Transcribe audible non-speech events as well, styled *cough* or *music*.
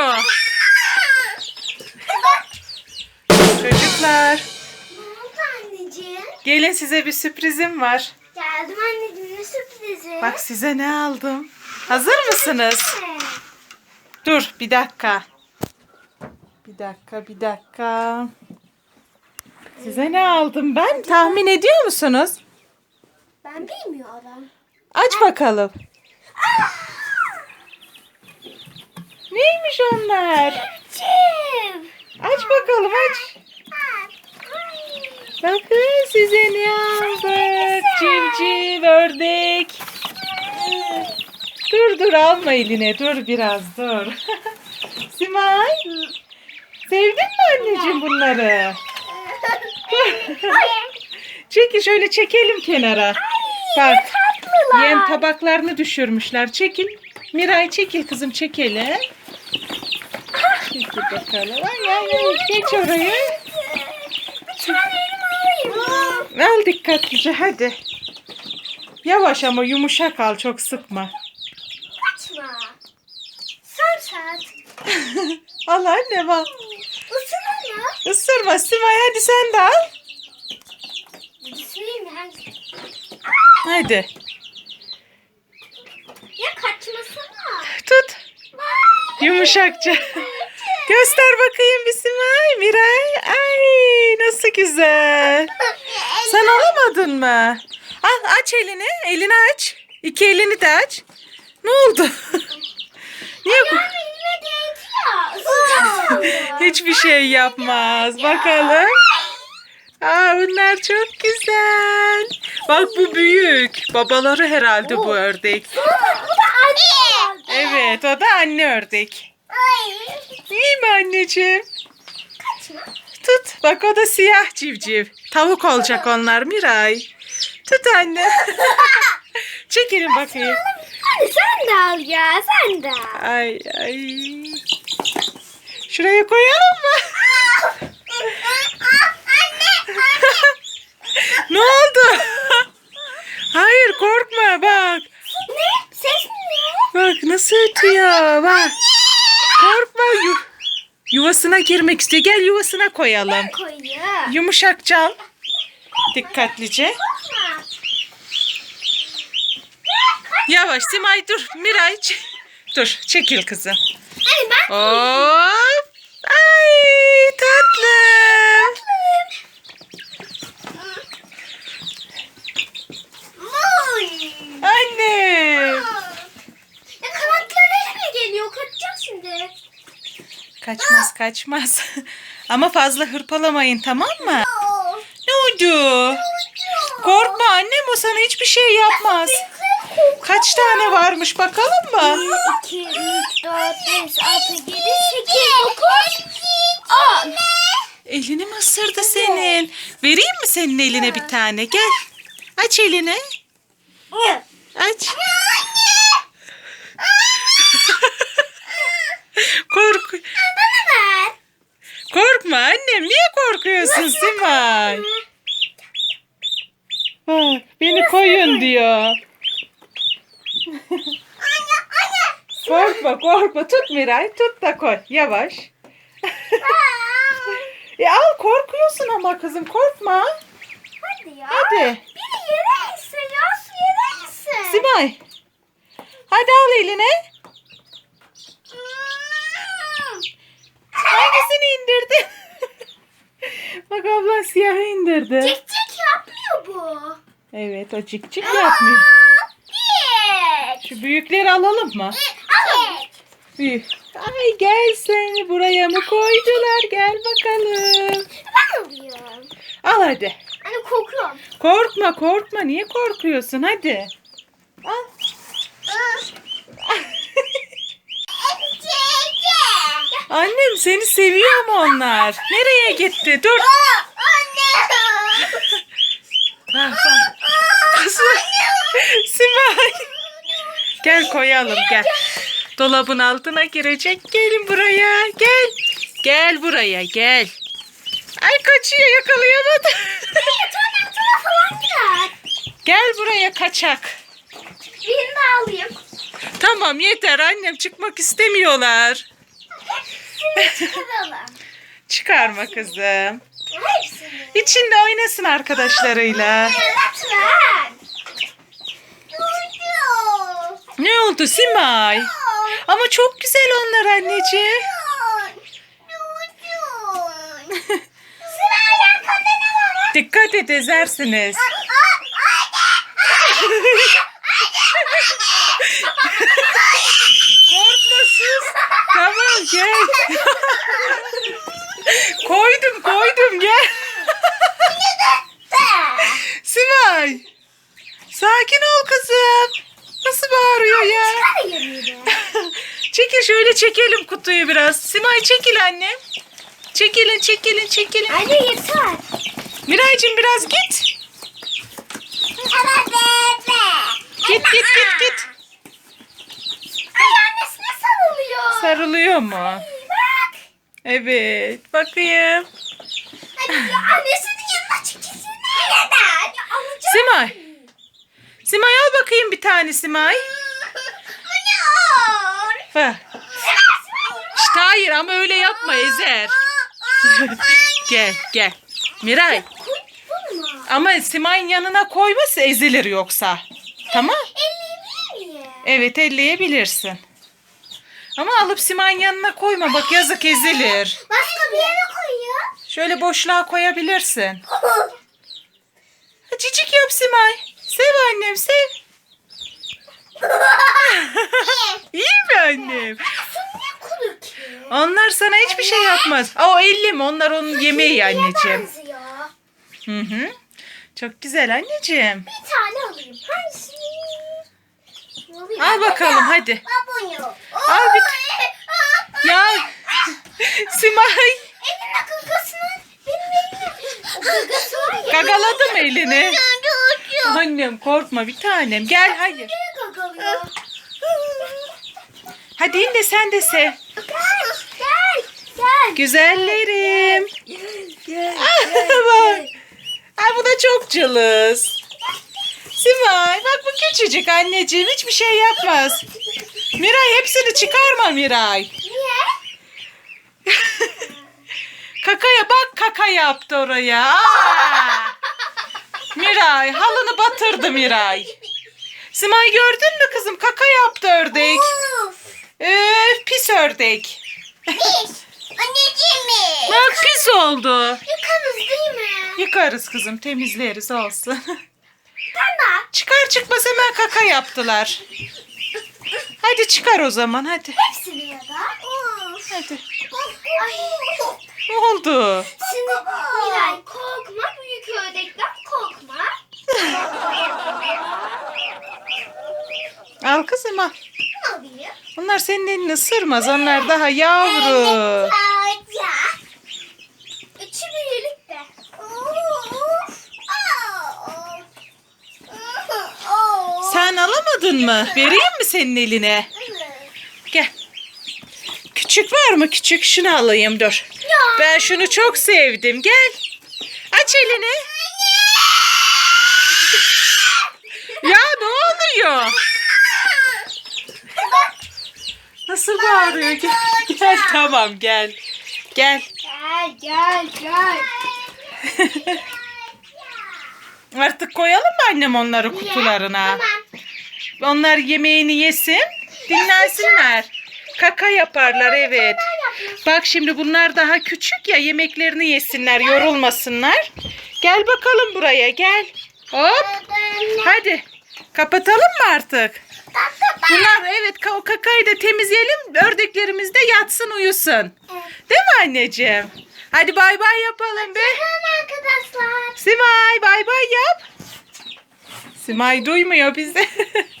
oluyor? Çocuklar anneciğim? gelin size bir sürprizim var. Geldim anneciğim ne sürprizi? Bak size ne aldım. Hazır mısınız? Dur bir dakika. Bir dakika bir dakika. Size ne aldım ben? Tahmin ediyor musunuz? Ben bilmiyorum. Aç bakalım. Neymiş onlar? Çiv. Aç bakalım aç. Bakın size ne aldık. Civciv, ördek. Dur dur alma eline dur biraz dur. *laughs* Simay. Sevdin mi anneciğim bunları? *laughs* Çekil şöyle çekelim kenara. Bak yem tabaklarını düşürmüşler. Çekil. Miray çekil kızım çekelim. Çekil bakalım. Ay ay ay geç oraya. Bir tane elimi alayım. Al dikkatlice hadi. Yavaş ama yumuşak al çok sıkma. Kaçma. Sen sat. *laughs* al anne bak. Isırır mı? Isırma Simay hadi sen de al. Isırayım mı? Hadi Ya kaçmasana. tut. Yumuşakça. *laughs* Göster bakayım bir Simay. Miray. Ay nasıl güzel. Sen alamadın mı? Al aç elini. Elini aç. İki elini de aç. Ne oldu? *laughs* Niye bu? Hiçbir şey yapmaz. Bakalım. Aa bunlar çok güzel. Bak bu büyük. Babaları herhalde bu ördek. Evet o da anne ördek. Ay. İyi mi anneciğim? Kaçma. Tut. Bak o da siyah civciv. Tavuk olacak onlar Miray. Tut anne. *laughs* Çekilin bakayım. Hadi sen de al ya. Sen de al. Ay ay. Şuraya koyalım mı? *laughs* ne oldu? Hayır korkma bak. Ne? Ses ne? Bak nasıl ötüyor bak. Korkma yu- yuvasına girmek istiyor. Gel yuvasına koyalım. Koyuyor. Yumuşakça al. Dikkatlice. Yavaş Simay dur. Miray dur çekil kızım. Hani ben Hop. Ay tatlım. Oy. Anne. Ya kanatları mi geliyor? Kaçacak şimdi. Kaçmaz kaçmaz. *laughs* Ama fazla hırpalamayın tamam mı? Ne oldu? Korkma annem o sana hiçbir şey yapmaz. Kaç tane varmış bakalım mı? 2, 3, 4, 5, 6, 7, 8, 9, 10. Elini mi ısırdı senin? Vereyim mi senin eline bir tane? Gel. Aç elini. Aç. *laughs* Kork Bana ver. korkma annem. Niye korkuyorsun Simay? Bak beni koyun diyor. Korkma korkma. Tut Miray. Tut da koy. Yavaş. *laughs* E al korkuyorsun ama kızım korkma. Hadi ya. Hadi. Biri yere insin ya. Su yere insin. Simay. Hadi al eline. Hangisini indirdin? *laughs* Bak ablan siyahı indirdi. Cik cik yapmıyor bu. Evet o cik cik yapmıyor. Şu büyükleri alalım mı? Evet. Büyük. Ay gel seni buraya mı koydular? Gel bakalım. Ben alıyorum. Al hadi. Hani kokuyorum. Korkma korkma. Niye korkuyorsun? Hadi. Al. Annem seni seviyor mu onlar? Nereye gitti? Dur. Anne. Bak bak. Simay. Gel koyalım gel. Dolabın altına girecek. Gelin buraya. Gel. Gel buraya gel. Ay kaçıyor girer. Gel buraya kaçak. Birini de alayım. Tamam yeter annem çıkmak istemiyorlar. Çıkaralım. *laughs* Çıkarma kızım. Hepsini. İçinde oynasın arkadaşlarıyla. Ne oldu Simay? Ama çok güzel onlar anneciğim. *laughs* Dikkat et ezersiniz. Korkma sus. Tamam gel. koydum koydum gel. Simay. Sakin ol kızım. Nasıl bağırıyor ya? Çekil şöyle çekelim kutuyu biraz. Simay çekil annem. Çekilin çekilin çekilin. Anne yeter. Miraycığım biraz git. Ama bebe. Git git git git. Ay annesine sarılıyor. Sarılıyor mu? Bak. Evet. Bakayım. Ya annesinin yanına çekilsin. Neden? Simay. Simay al bakayım bir tane Simay. *laughs* Bu ne olur? Bak. Hayır ama öyle yapma Ezer. gel gel. Miray. Ama Simay'ın yanına koyması ezilir yoksa. Tamam. Evet elleyebilirsin. Ama alıp Simay'ın yanına koyma. Bak yazık ezilir. Başka bir yere koyuyor. Şöyle boşluğa koyabilirsin. Cicik yap Simay. Sev annem sev. İyi mi annem? Sen niye kuru ki? Onlar sana hiçbir şey yapmaz. Aa, O ellim onlar onun yemeği anneciğim. benziyor. Hı hı. Çok güzel anneciğim. Bir tane alayım. Hangisi? Alayım. Al bakalım hadi. Babunu. Al bir Ya *laughs* Simay Elinde gagasını. Benim elimde. O gagası var ya. gagaladı mı elini? Annem korkma bir tanem. Gel hayır. Gagalıyor. Hadi in de sen de sev. Gel. Gel. Gel. Güzellerim. Gel. Bak. Ay bu da çok cılız. Simay bak bu küçücük anneciğim hiçbir şey yapmaz. Miray hepsini çıkarma Miray. Niye? Kakaya bak kaka yaptı oraya. Aa! Miray halını batırdı Miray. Simay gördün mü kızım kaka yaptı ördek. Öf pis ördek. Pis. Anneciğim mi? Bak pis oldu. Yıkarız değil mi? Yıkarız kızım temizleriz olsun. *laughs* Tamam. çıkar çıkmaz hemen kaka yaptılar. Hadi çıkar o zaman hadi. Hepsini ya da. Uf. Hadi. Ay. Ne oldu? Şimdi Miray korkma büyük ördekten korkma. *laughs* Al kızım al. Ne alayım? Onlar senin elini ısırmaz. Onlar daha yavru. Sadece. Üçü birlikte. Of. Aa. Sen alamadın mı? Vereyim mi senin eline? Gel. Küçük var mı? Küçük şunu alayım dur. Ben şunu çok sevdim. Gel. Aç elini. Ya ne oluyor? Nasıl bağırıyor? Gel, gel tamam gel. Gel. Gel gel gel. *laughs* Artık koyalım mı annem onları kutularına? Tamam. Onlar yemeğini yesin, dinlensinler. Kaka yaparlar evet. Bak şimdi bunlar daha küçük ya yemeklerini yesinler, yorulmasınlar. Gel bakalım buraya gel. Hop. Hadi. Kapatalım mı artık? Bunlar evet o kakayı da temizleyelim. Ördeklerimiz de yatsın uyusun. Değil mi anneciğim? Hadi bay bay yapalım be. Arkadaşlar. Simay bay bay yap. Simay duymuyor bizi. *laughs*